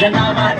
तुझ्या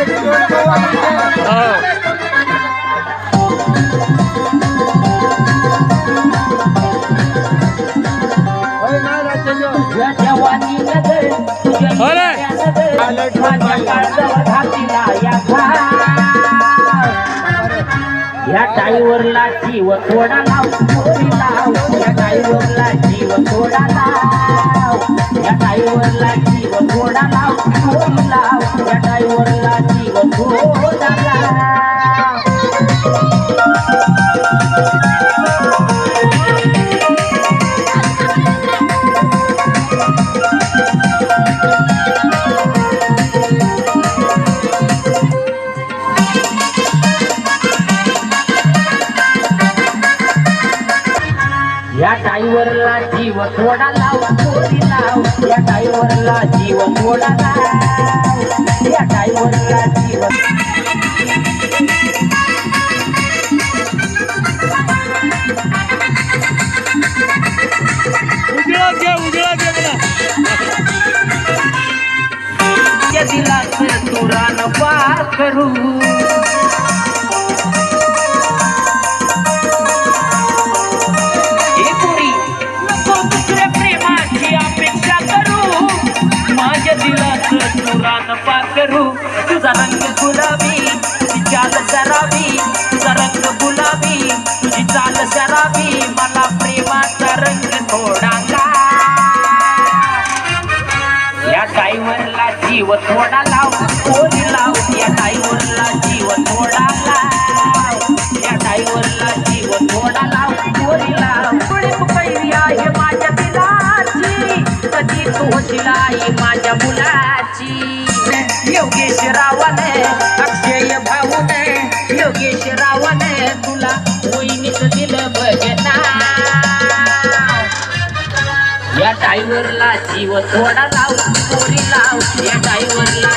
या टाईवरला जीव थोडा लाव लाव. या टाईवरला जीव थोडा लाव. या टाईवरला जीव थोडा लाव लाव. तुझ्या डायव्हरला जीव या डायव्हरला जीव थोडा लाव. या डायव्हरला जीव थोडा लाव. या डायव्हरला उजळा घ्या उजळा घ्या मला. दिला करू माझ्या मुलाची योगेश रावणे अक्षय भाऊने योगेश रावणे तुला वहिनीच दिलं बघना या डायव्हरला जीव थोडा लाव पोरी लाव. या डायव्हरला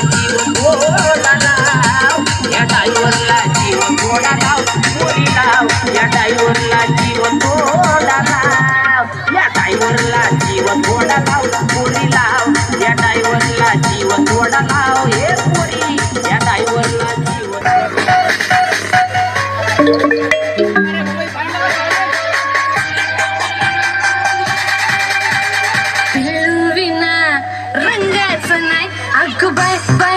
डायव्हरला जीव थोडा लाव पोरी लाव. या डायव्हरला जीव थोडा लाव. या डायव्हरला जीव थोडा लाव पोरी लाव. या डायव्हरला जीव थोडा लाव. हे पोरी या डायव्हरला जीव Goodbye, bye.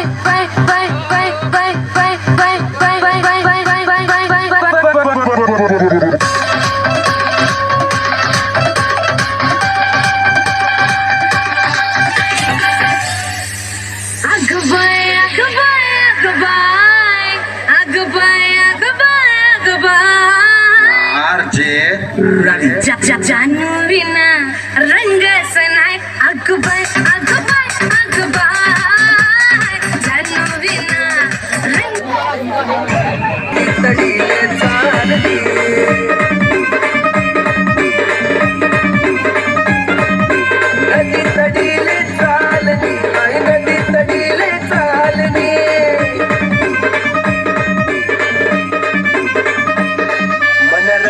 Agabay, agabay, agabay. Agabay, agabay, agabay. RJ. Ragjajajanurin na.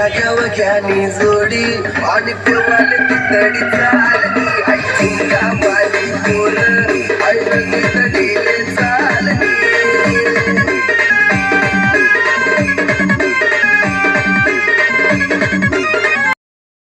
गाव जोडी. आणि तेव्हाल तिथडी चालली. आयची कामाली बोल आयची तडी